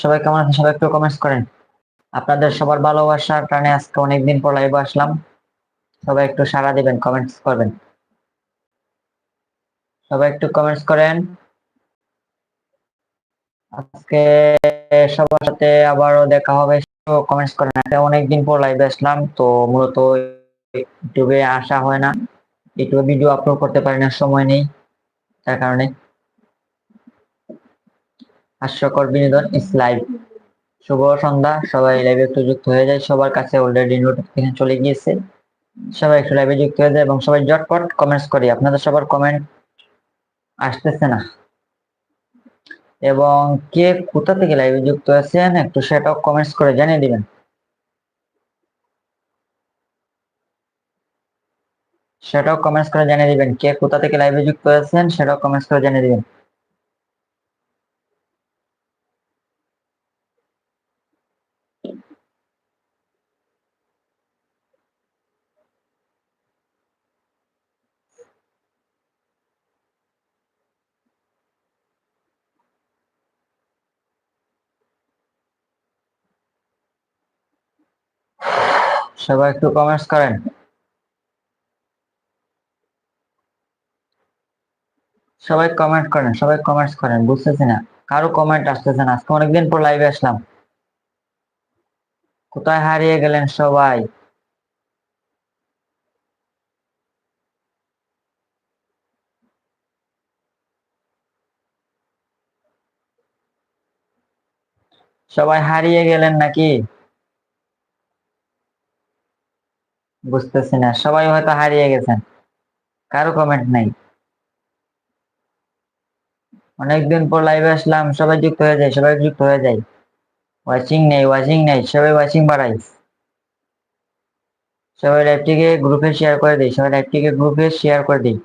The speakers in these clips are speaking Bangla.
সবাই কেমন আছেন? সবাই একটু কমেন্টস করেন। আপনাদের সবার ভালোবাসার টানে আজকে অনেকদিন পর লাইভে আসলাম। সবাই একটু সাড়া দিবেন কমেন্টস করবেন। সবাই একটু কমেন্টস করেন। আজকে সবার সাথে আবারও দেখা হবে কমেন্টস করেন। এটা অনেকদিন পর লাইভে আসলাম, তো মূলত ইউটিউবে আসা হয় না। ইউটিউবে ভিডিও আপলোড করতে পারি না, সময় নেই। তার কারণে হাস্যকর বিনোদন ইস লাইভ শুভ সন্ধ্যা, সবাই লাইভে একটু যুক্ত হয়ে যায়। সবার কাছে অলরেডি নোটিফিকেশন চলে গিয়েছে। সবাই একটু লাইভে যুক্ত হয়ে যায় এবং সবাই জটপট কমেন্টস করি। আপনাদের সবার কমেন্ট আসতেছে না। এবং কে কোথা থেকে লাইভে যুক্ত আছেন, একটু সেটাও কমেন্টস করে জানিয়ে দিবেন। সেটাও কমেন্টস করে জানিয়ে দিবেন। কে কোথা থেকে লাইভে যুক্ত আছেন, সেটাও কমেন্টস করে জানিয়ে দিবেন। সবাই একটু কমেন্টস করেন। সবাই কমেন্ট করেন, সবাই কমেন্টস করেন, বুঝতেছি না। কারও কমেন্ট আসতেছে না, আজকে অনেকদিন পর লাইভে আসলাম। কোথায় হারিয়ে গেলেন সবাই? সবাই হারিয়ে গেলেন নাকি? বুঝতেছি না, সবাই হয়তো হারিয়ে গেছেন। কারও কমেন্ট নাই। অনেকদিন পর লাইভে আসলাম, সবাই যুক্ত হয়ে যায়, সবাই যুক্ত হয়ে যায়। ওয়াচিং নেই ওয়াচিং নেই, সবাই ওয়াচিং বাড়াই সবাই লাইভটিকে গ্রুপে শেয়ার করে দিই সবাই লাইভটিকে গ্রুপে শেয়ার করে দিই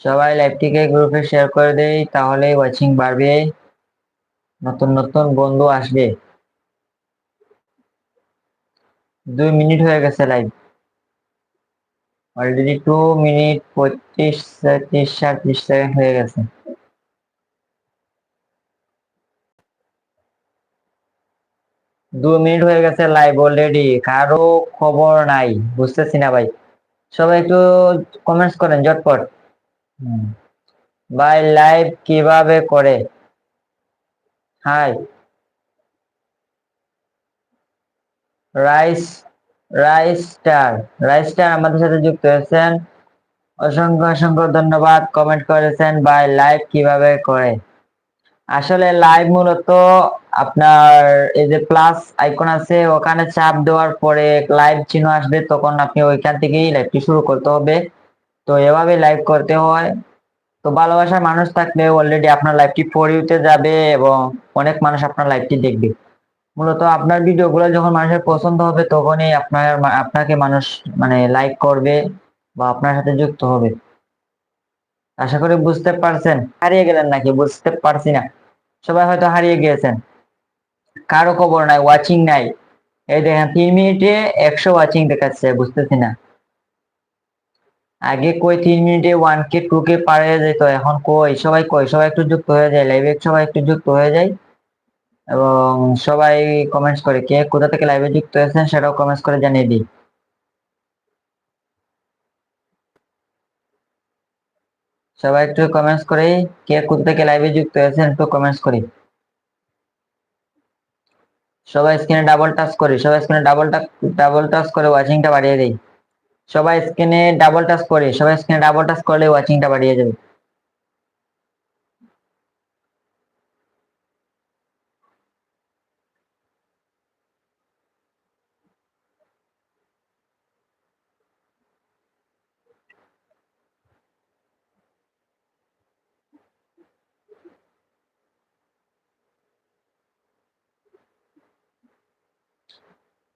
সবাই লাইভটিকে গ্রুপে শেয়ার করে দেই তাহলে ওয়াচিং বাড়বে। নতুন নতুন বন্ধু আসবে। দুই মিনিট হয়ে গেছে লাইভ অলরেডি টু মিনিট পঁয়ত্রিশ ত্রিশ সাঁত্রিশ সেকেন্ড হয়ে গেছে। দু মিনিট হয়ে গেছে লাইভ অলরেডি কারও খবর নাই, বুঝতেছি না ভাই। সবাই একটু কমেন্টস করেন, ঝটপট। ভাই লাইভ কীভাবে করে? Hi rise rise star. Rise star আমাদের সাথে যুক্ত হয়েছেন। অসংখ্য অসংখ্য ধন্যবাদ। কমেন্ট করেছেন, ভাই লাইভ কীভাবে করে? আসলে লাইভ মূলত আপনার এই যে প্লাস আইকন আছে, ওখানে চাপ দেওয়ার পরে লাইভ চিহ্ন আসবে, তখন আপনি ওইখান থেকেই লাইভটি শুরু করতে হবে। তো এভাবে লাইভ করতে হয়। তো ভালোবাসার মানুষ থাকলে অলরেডি আপনার লাইভটি ফরিউতে যাবে এবং অনেক মানুষ আপনার লাইভটি দেখবে। মূলত আপনার ভিডিওগুলো যখন মানুষের পছন্দ হবে তখনই আপনার আপনাকে মানুষ মানে লাইক করবে বা আপনার সাথে যুক্ত হবে। আশা করি বুঝতে পারছেন। হারিয়ে গেলেন নাকি? বুঝতে পারছি না। সবাই হয়তো হারিয়ে গিয়েছেন। কারও খবর নাই ওয়াচিং নাই। এই দেখেন, তিন মিনিটে একশো ওয়াচিং দেখাচ্ছে, বুঝতেছি না। আগে কই তিন মিনিটে ওয়ান কে টু কে পারে যেত, এখন কই? সবাই কই? সবাই একটু যুক্ত হয়ে যায় লাইভে সবাই একটু যুক্ত হয়ে যায়। এবং সবাই কমেন্টস করে কে কোথা থেকে লাইভে যুক্ত হয়েছেন সেটাও কমেন্টস করে জানিয়ে দিই। সবাই একটু কমেন্টস করে, কে কোথা থেকে লাইভে যুক্ত হয়েছেন একটু কমেন্টস করি। সবাই স্ক্রিনে ডাবল টাচ করি, সবাই স্ক্রিনে ডাবল ডাবল টাচ করে ওয়াচিংটা বাড়িয়ে দিই। সবাই স্ক্রিনে ডাবল টাচ করি, সবাই স্ক্রিনে ডাবল টাচ করলে ওয়াচিংটা বাড়িয়ে যাবে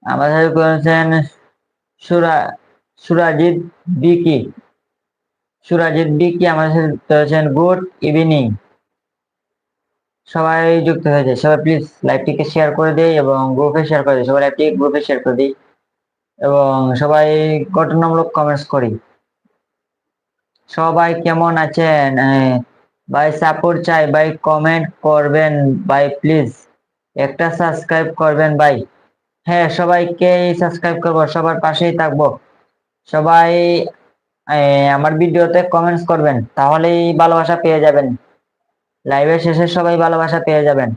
আমাদের করেছেন সুরা, সুরাজিৎ বিকি। সুরাজিৎ বিকি আমাদের করেছেন গুড ইভিনিং। সবাই যুক্ত হয়ে যায় সবাই প্লিজ লাইভটিকে শেয়ার করে দিই এবং গ্রুপে শেয়ার করে দিই, সবাই লাইভটি গ্রুপে শেয়ার করে দিই এবং সবাই গঠনমূলক কমেন্টস করি। সবাই কেমন আছেন? ভাই সাপোর্ট চাই, ভাই কমেন্ট করবেন, ভাই প্লিজ একটা সাবস্ক্রাইব করবেন, ভাই। হ্যাঁ সবাইকে সাবস্ক্রাইব করব, সবার পাশেই থাকব। সবাই আমার ভিডিওতে কমেন্টস করবেন, তাহলেই ভালোবাসা পেয়ে যাবেন। লাইভের শেষে সবাই ভালোবাসা পেয়ে যাবেন।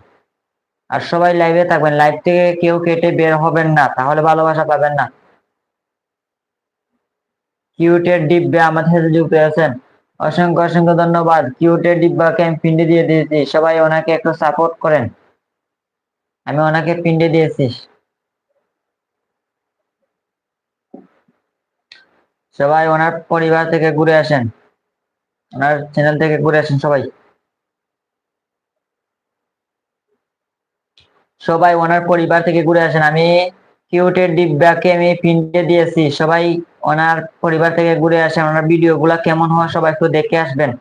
আর সবাই লাইভে থাকবেন লাইভ থেকে কেউ কেটে বের হবেন না, তাহলে ভালোবাসা পাবেন না। কিউটের ডিব্বে আমাদের সাথে যুক্ত আছেন। অসংখ্য অসংখ্য ধন্যবাদ। কিউটের ডিব্বাকে আমি পিন্ডে দিয়ে দিয়েছি। সবাই ওনাকে একটু সাপোর্ট করেন। আমি ওনাকে পিন্ডে দিয়েছি। সবাই ওনার পরিবার থেকে ঘুরে আসেন। ওনার চ্যানেল থেকে ঘুরে আসেন সবাই। সবাই ওনার পরিবার থেকে ঘুরে আসেন। আমি কিউটের ডিব্বাকে আমি পিন্টে দিয়েছি। সবাই ওনার পরিবার থেকে ঘুরে আসেন। ওনার ভিডিও গুলা কেমন হয় সবাই একটু দেখে আসবেন।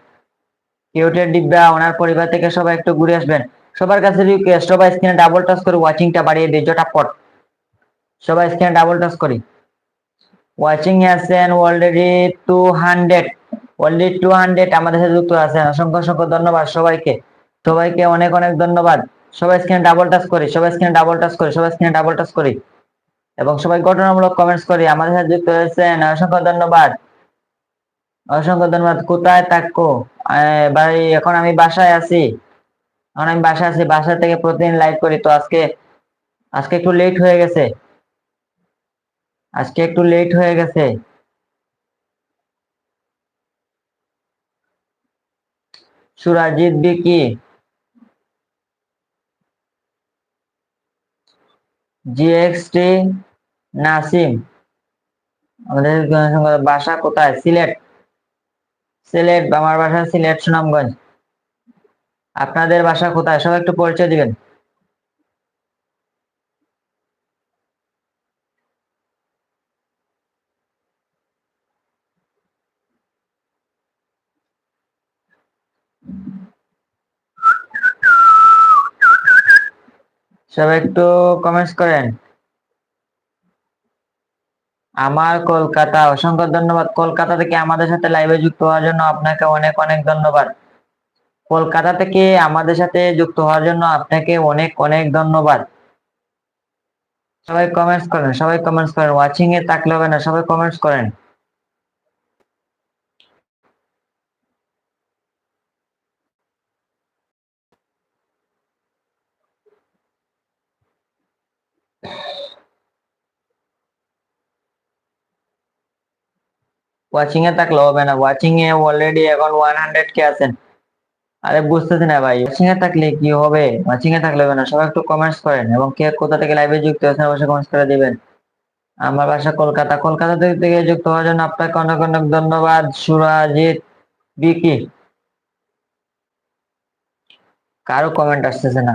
কিউটের ডিব্বা, ওনার পরিবার থেকে সবাই একটু ঘুরে আসবেন। সবার কাছে রিকোয়েস্ট সবাই স্ক্রিনে ডাবল টাচ করে ওয়াচিংটা বাড়িয়ে দিই জটাপট সবাই স্ক্রিনে ডাবল টাচ করি। ওয়াচিং আছেন already two hundred already two hundred আমাদের সাথে যুক্ত আছেন, অসংখ্য অসংখ্য ধন্যবাদ সবাইকে। সবাইকে অনেক অনেক ধন্যবাদ। সবাই স্ক্রিনে ডাবল টাচ করি, সবাই স্ক্রিনে ডাবল টাচ করি, সবাই স্ক্রিনে ডাবল টাচ করি। এবং সবাই ঘটনামূলক কমেন্টস করি। আমাদের সাথে যুক্ত হয়েছেন, অসংখ্য ধন্যবাদ। অসংখ্য ধন্যবাদ। কোথায় থাকো? ভাই, এখন আমি বাসায় আছি। এখন আমি বাসায় আছি। বাসা থেকে প্রতিদিন লাইভ করি। তো আজকে আজকে একটু লেট হয়ে গেছে। আজকে একটু লেট হয়ে গেছে। সুরাজিৎ বিকি। জিএক্সটি নাসিম। আমাদের বাসা কোথায়? সিলেট। সিলেট, আমার বাসা সিলেট, সুনামগঞ্জ। আপনাদের বাসা কোথায়? সবাই একটু পরিচয় দিবেন। সবাই একটু কমেন্টস করেন। আমার কলকাতা, অসংখ্য ধন্যবাদ। কলকাতা থেকে আমাদের সাথে লাইভে যুক্ত হওয়ার জন্য আপনাকে অনেক অনেক ধন্যবাদ। কলকাতা থেকে আমাদের সাথে যুক্ত হওয়ার জন্য আপনাকে অনেক অনেক ধন্যবাদ। সবাই কমেন্টস করেন, সবাই কমেন্টস করেন। ওয়াচিং এ থাকলে হবে না, সবাই কমেন্টস করেন। ওয়াচিং এ থাকলে হবে না। ওয়াচিং এ অলরেডি এখন ওয়ান হান্ড্রেড কে আছেন। আরে বুঝতেছি না ভাই। ওয়াচিং এ থাকলে কি হবে? ওয়াচিং এ থাকলে হবে না। সবাই একটু কমেন্টস করেন এবং কে কোথা থেকে লাইভে যুক্ত আছেন অবশ্যই কমেন্টস করে দিবেন। আমার বাসা কলকাতা। কলকাতা থেকে যুক্ত হওয়ার জন্য আপনাকে অনেক অনেক ধন্যবাদ। সুরাজিৎ, বিকি। কারও কমেন্ট আসতেছে না।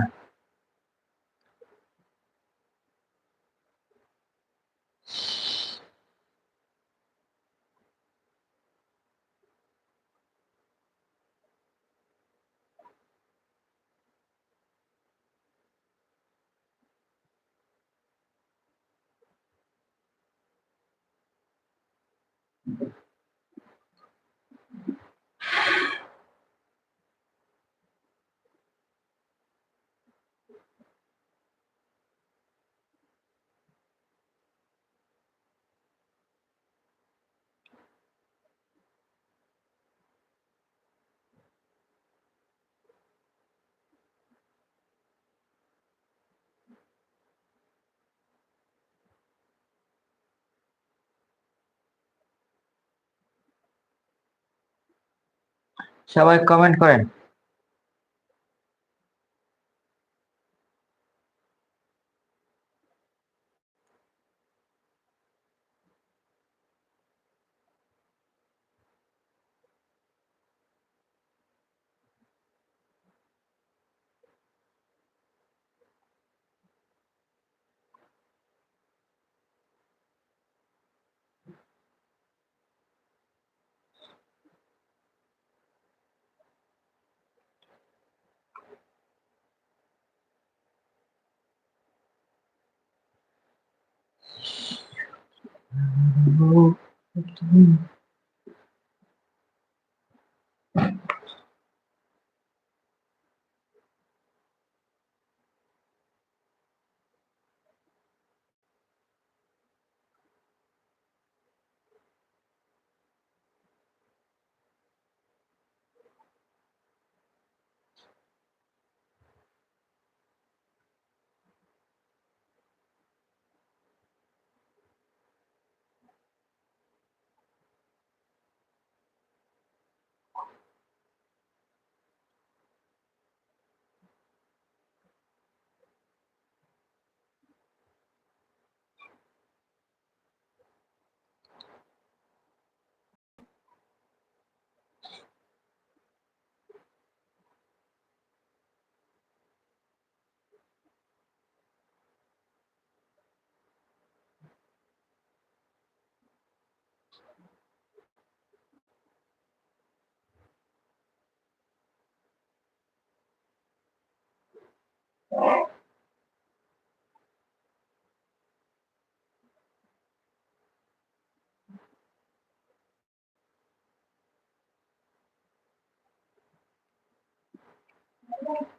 সবাই কমেন্ট করেন। 嗯。Mm-hmm.